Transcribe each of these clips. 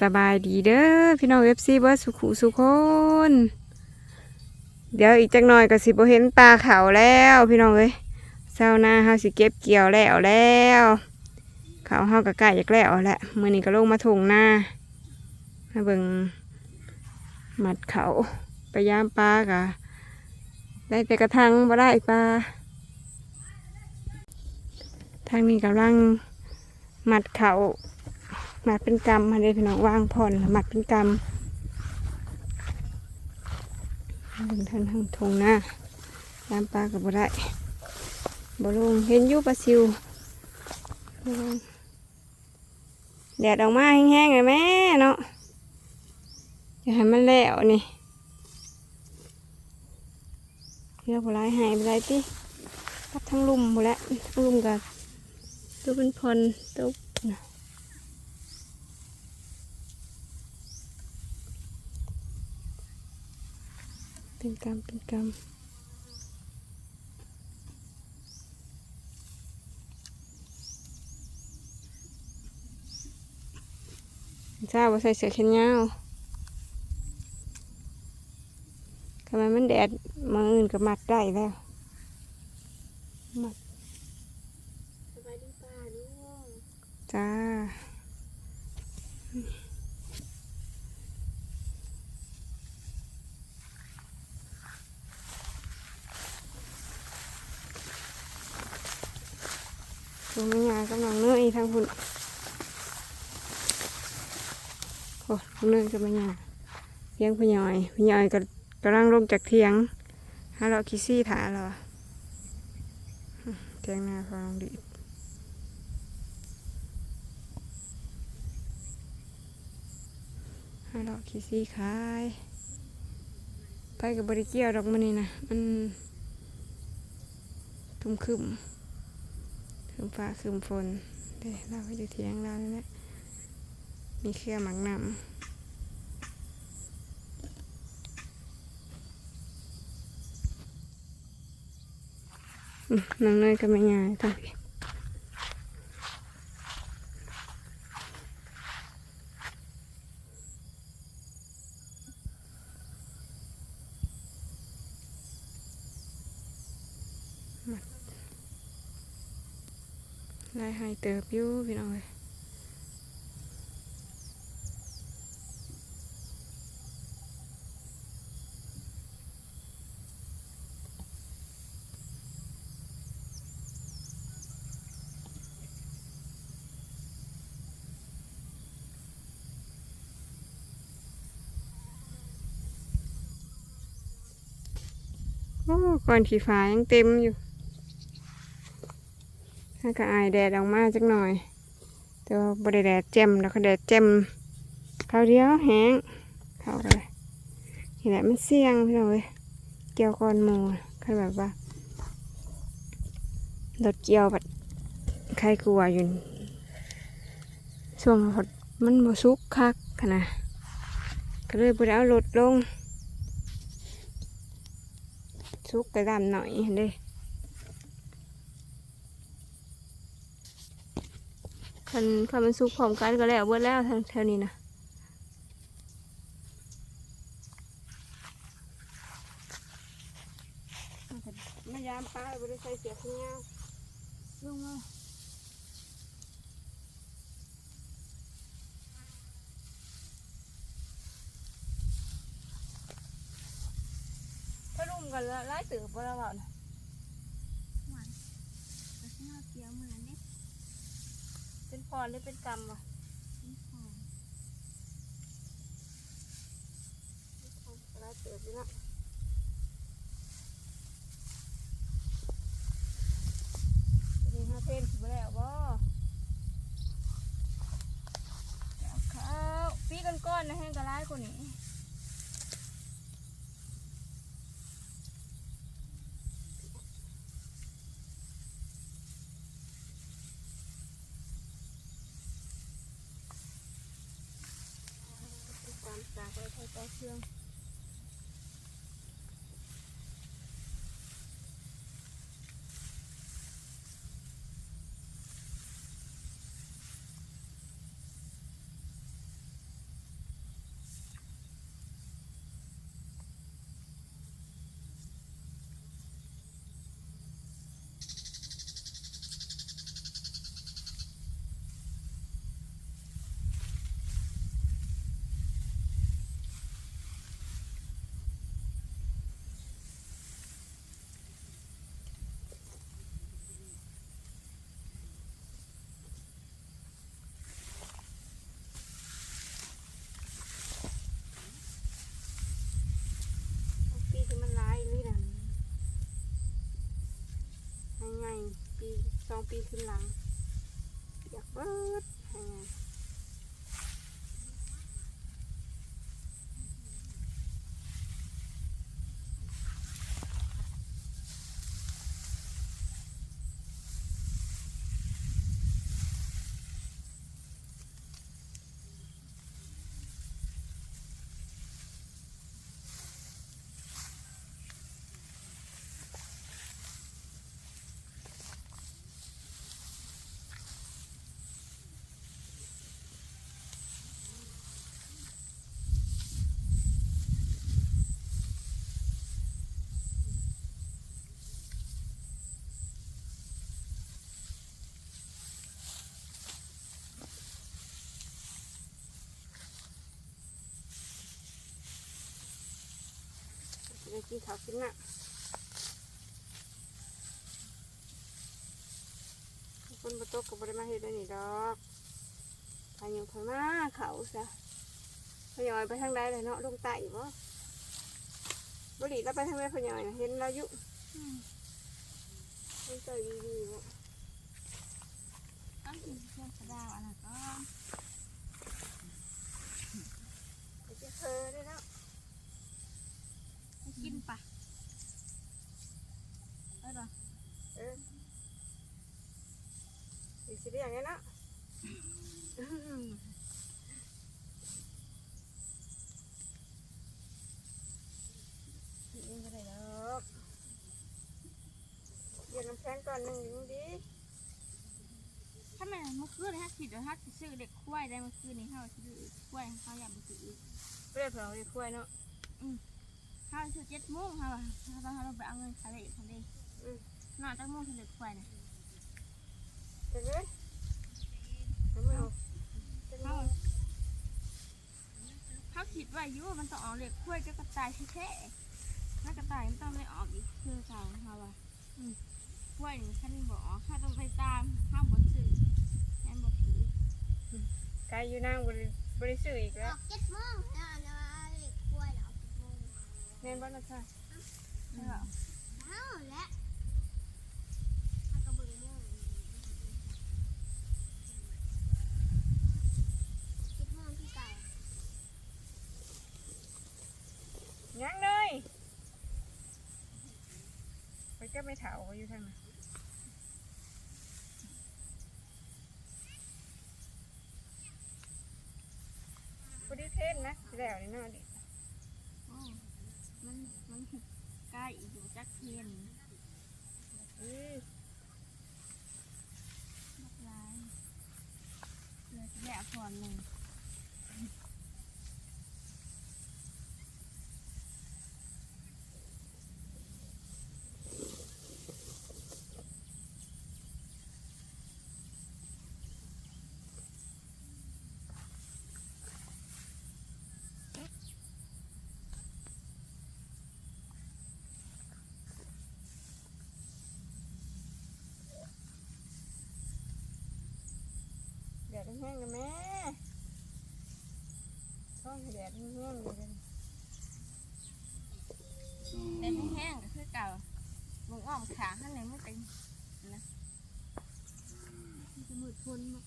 สบายดีเด้อพี่น้องเอฟซีเบิร์สุขุสุคนเดี๋ยวอีกจักหน่อยก็สิบเห็นปลาเขาแล้วพี่น้องเอ้ยเช้าหน้าเฮาสิเก็บเกี่ยวแล้วแล้วเขาเฮาก็ใกล้อยากแล้วแหละมือนี้ก็ลงมาถงหน้ามาเบิ่งหมัดเขาไปย่ามปลากะได้แต่กระทังบ่ได้ปลาทางนี้กำลังหมัดเขา หมัดเป็นกรรมมาเลยพี่น้องว่างผ่อนแล้วมัดเป็นกรรมดึงทางทางทงหน้าตามปลากับบ่ได้บ่ลงเห็นยูปลาซิวแดดออกมาแห้งๆเลยแม่เนาะอย่าให้มันแล้วนี่เรียกบ่ไรหายไปไรติปัดทั้งลุ่มหมดแล้วลุ่มกับตัวเป็นพลตัว เป็นกรรมเป็นกรรมทราบว่าใส่เสื้อแขนยาวทำไมมันแดดมืออื่นก็มัดได้แล้ว มัดสบายดีป้าลุงจ้า ตัวไม่ยากำลังเนื้อยทางคุณโอ้เนื้อยกับไม่ยาเลี้ยงพญอยพญอยก็กำลังลงจากเทียงฮาเราคิซี่ถาเราเทียงหน้าฟังดีฮาเราคิซี่ขายไปกับบริเกียวดอกมันนี่นะมันทุ่มคึม มฟ้าคืมฝนเดี๋ยวเราไปดูเทียงเราแล้วแหละมีเครื่องหมักนำน้องเนยก็ไม่ง่ายทั้งพี่ได้ให้ เติบอยู่พี่น้องเลยโอ้ก่อนขี่ฟ้ายังเต็มอยู่ ถ้าก็อายแดดออกมาจักหน่อย แต่ว่าบริแดดแจ่มแล้วก็แดดแจ่มเขาเดียวแห้งเขากันเลยนี่แหละมันเสี่ยงพี่น้องเว้ยเกี่ยวก้อนหมูคือแบบว่ารถเกี่ยวแบบใครกลัวอยู่ช่วงรถมันบ่สุกคักขนาดก็เลยบ่ได้เอารถลงสุกไปดำหน่อยเห็นเด้ คันคันมันสุกพร้อมกันก็แล้วเบิดแล้วทางแถวนี้นะมายามปลาบริใส่เสียขี้เงาลงมาถ้าลุ่มกันแล้วไล่ตื่นบ่แล้วเปล่านะ หวานแต่ข้างนอกเกี๊ยวเหมือนเนี่ย เป็น พรหรือเป็นกรรมวะนี่หอมไล่ตื่นอยู่นะนี่ห้าเส้นสิบ่แล้วบ่ข้าวปีกันก้อนนะแห้งกระไรคนนี้ตามจากไปใช้ต่อเครื่อง ไงปีสองปีขึ้นหลังอยากเบิดไง กินข้าวกินน่ะคนประตูกับบริมาเฮ็ดได้นี่ดอกไปอยู่ข้างหน้าเขาซะพยอยไปทางใดเลยเนาะลงใต้บ่บดีแล้วไปทางใดพยอยน่ะเห็นเราอยู่อืมลงใต้ดีๆบ่ต้องกินเพื่อนกระดาวอันนั้นก็ไปเจอเธอได้แล้วให้ กินปะได้ปะเอออีกสิได้อย่างนี้เนาะกินเองก็ได้แล้วเย็นน้ำแข็งก่อนหนึ่งยังดีถ้าแม่เมื่อคืนฮะสิเดี๋ยวฮะสิซื้อเด็กควายได้เมื่อคืนนี้เฮาซื้อควายเขาอยากไปซื้ออีกไม่ได้เผื่อไว้คุยเนาะ เฮาซื้อเจ็ดโมงเฮาอะเฮาต้องเฮาต้องไปเอาเงินทะเลทะเลอืมนอนตั้งโมงทะเลควายน่ะเดี๋ยวเลยเอาไม่เอาเป็นเฮาไงเฮาคิดว่าอยู่ว่ามันต้องออกเด็กควายก็กระต่ายแท้ๆถ้ากระต่ายมันต้องไม่ออกอีกคือเก่าเฮาอะอืมควายนี่คันบ่ออกข้าต้องไปตามห้ามบ่ซื้อแม่นบ่ถือไกลอยู่นั่งบริบริสุทธิ์อีกอแล้วอกเจ็ดโมง นบ้านนะค่ะใช่เปล่าเอาและถ้ากบึงมงเจ็ดโมงที่กายังเลยไปก็ไม่เถาอยู่ทางนั้นบริเทศนะแล้วนี่นาดิ มันใกล้อีกอยู่จักเทียนเอือบักลายเหลือแย่ส่วนหนึ่ง ห้งนะแม่ท้องแดดแห้งเลยกันแต่ไม่แห้งก็คือเก่ามึงอ้อมขาข้างในไม่เป็นนะมันจะมืดทนมาก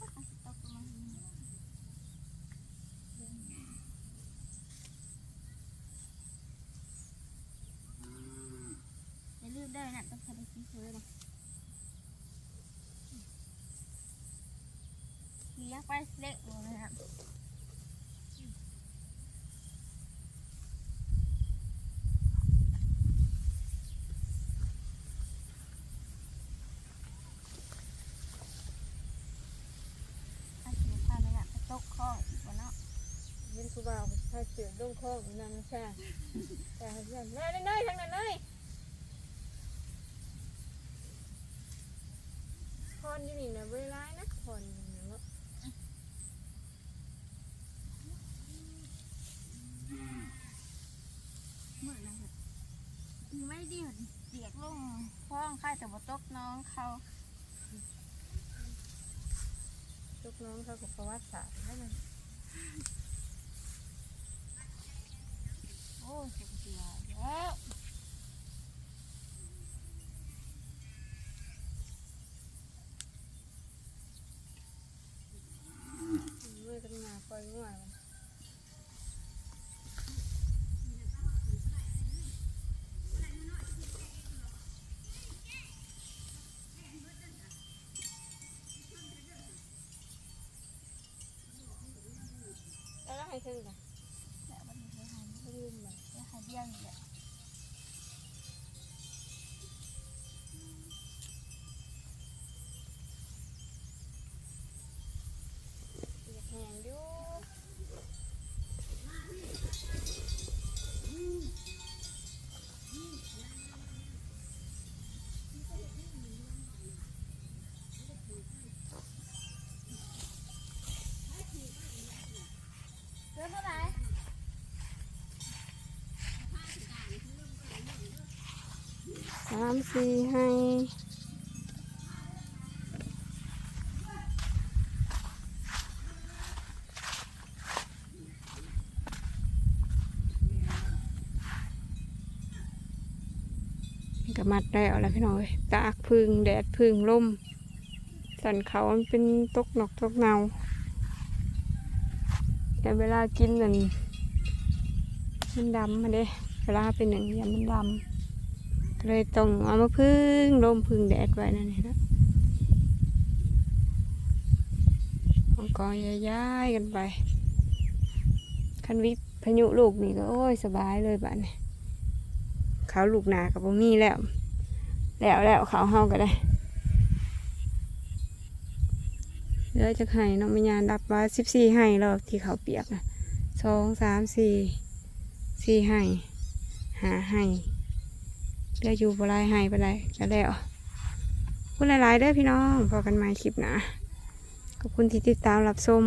ตกลงมาอย่าลืมได้นะต้องใช้ไปซื้อซื้อนะ เลี้ยงไปเล็กเลยนะครับอาชีพพาไปละไปตกคลองอีกวะเนาะเห็นครูบ่าวถ้าเสือดงคล้องนั่นใช่แต่ให้เพื่อนแม่เนยทางนั้นเลย พรอยู่นี่นะเวลานะพรอยู่นี่เมือนะไม่ดีเสียกลงคลองค่ายแต่ว่าตกน้องเขาลูกน้องเขากับประวัติศาสตร์นั่นมันโอ้ยจะเสียแล้ว ถึงกันามสี่ให้ก็มัดแล้วแล้วพี่น้อยตากพึ่งแดดพึ่งลมสันเขามันเป็นตกหนกตกเนาแต่เวลากินนั่นมันดำมาเด้เวลาเป็นหนึ่งอย่ามันดำ เลยต้องเอามาพึ่งลมพึ่งแดดไว้นั่นเองนะมังกรย้ายๆกันไป คันวิทย์พายุลูกนี่ก็โอ้ยสบายเลยบ้านนี้เขาลูกหนากับบ่มีแล้ว แล้วแล้วเขาเฮาก็ได้เหลือจะไห้น้องมีญาณรับว่าสิบสี่ไห้แล้วที่เขาเปียกนะสองสามสี่สี่ไห้หาไห้ เดี๋ยวอยู่บลายหายไปเลยจะแล้วคุณหลายๆเด้อพี่น้องพอกันใหม่คลิปนะขอบคุณที่ติดตามรับชม